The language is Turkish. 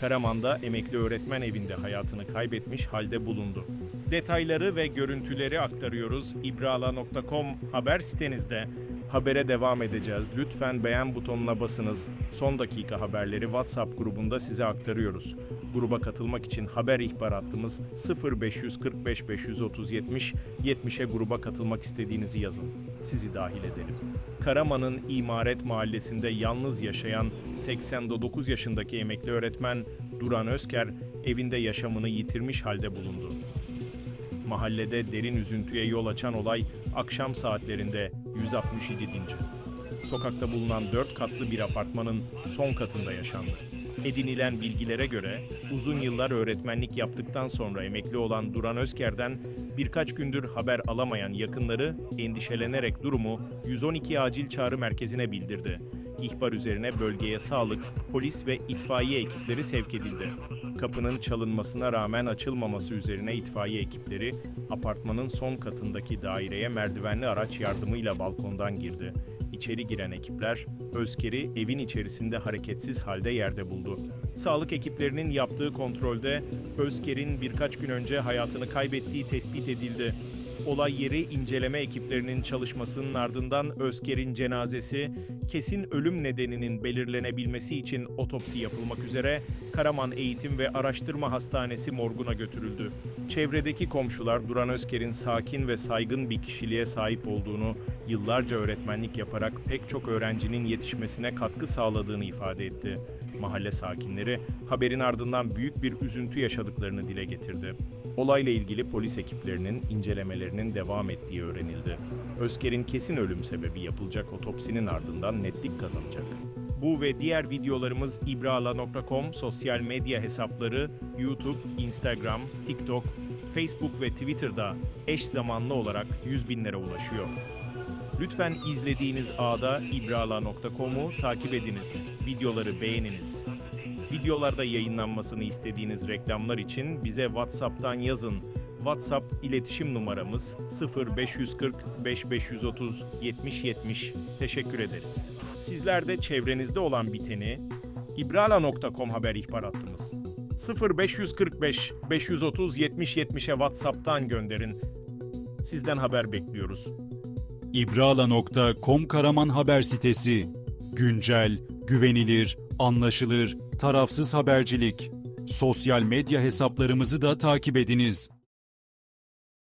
Karaman'da emekli öğretmen evinde hayatını kaybetmiş halde bulundu. Detayları ve görüntüleri aktarıyoruz. ibrala.com haber sitenizde. Habere devam edeceğiz. Lütfen beğen butonuna basınız. Son dakika haberleri WhatsApp grubunda size aktarıyoruz. Gruba katılmak için haber ihbar hattımız 0545 530 70 70'e gruba katılmak istediğinizi yazın. Sizi dahil edelim. Karaman'ın İmaret Mahallesi'nde yalnız yaşayan 89 yaşındaki emekli öğretmen Duran Özker evinde yaşamını yitirmiş halde bulundu. Mahallede derin üzüntüye yol açan olay akşam saatlerinde 167. Sokakta bulunan 4 katlı bir apartmanın son katında yaşandı. Edinilen bilgilere göre uzun yıllar öğretmenlik yaptıktan sonra emekli olan Duran Özker'den birkaç gündür haber alamayan yakınları endişelenerek durumu 112 acil çağrı merkezine bildirdi. İhbar üzerine bölgeye sağlık, polis ve itfaiye ekipleri sevk edildi. Kapının çalınmasına rağmen açılmaması üzerine itfaiye ekipleri apartmanın son katındaki daireye merdivenli araç yardımıyla balkondan girdi. İçeri giren ekipler Özker'i evin içerisinde hareketsiz halde yerde buldu. Sağlık ekiplerinin yaptığı kontrolde Özker'in birkaç gün önce hayatını kaybettiği tespit edildi. Olay yeri inceleme ekiplerinin çalışmasının ardından Özker'in cenazesi kesin ölüm nedeninin belirlenebilmesi için otopsi yapılmak üzere Karaman Eğitim ve Araştırma Hastanesi morguna götürüldü. Çevredeki komşular Duran Özker'in sakin ve saygın bir kişiliğe sahip olduğunu, yıllarca öğretmenlik yaparak pek çok öğrencinin yetişmesine katkı sağladığını ifade etti. Mahalle sakinleri haberin ardından büyük bir üzüntü yaşadıklarını dile getirdi. Olayla ilgili polis ekiplerinin incelemelerinin devam ettiği öğrenildi. Özker'in kesin ölüm sebebi yapılacak otopsinin ardından netlik kazanacak. Bu ve diğer videolarımız ibrala.com sosyal medya hesapları YouTube, Instagram, TikTok, Facebook ve Twitter'da eş zamanlı olarak 100 binlere ulaşıyor. Lütfen izlediğiniz ağda ibrala.com'u takip ediniz, videoları beğeniniz. Videolarda yayınlanmasını istediğiniz reklamlar için bize WhatsApp'tan yazın. WhatsApp iletişim numaramız 0540 5530 70 70. Teşekkür ederiz. Sizler de çevrenizde olan biteni ibrala.com haber ihbar hattımız 0545 530 70 70'e WhatsApp'tan gönderin. Sizden haber bekliyoruz. İbrala.com Karaman haber sitesi. Güncel, güvenilir, anlaşılır, tarafsız habercilik. Sosyal medya hesaplarımızı da takip ediniz.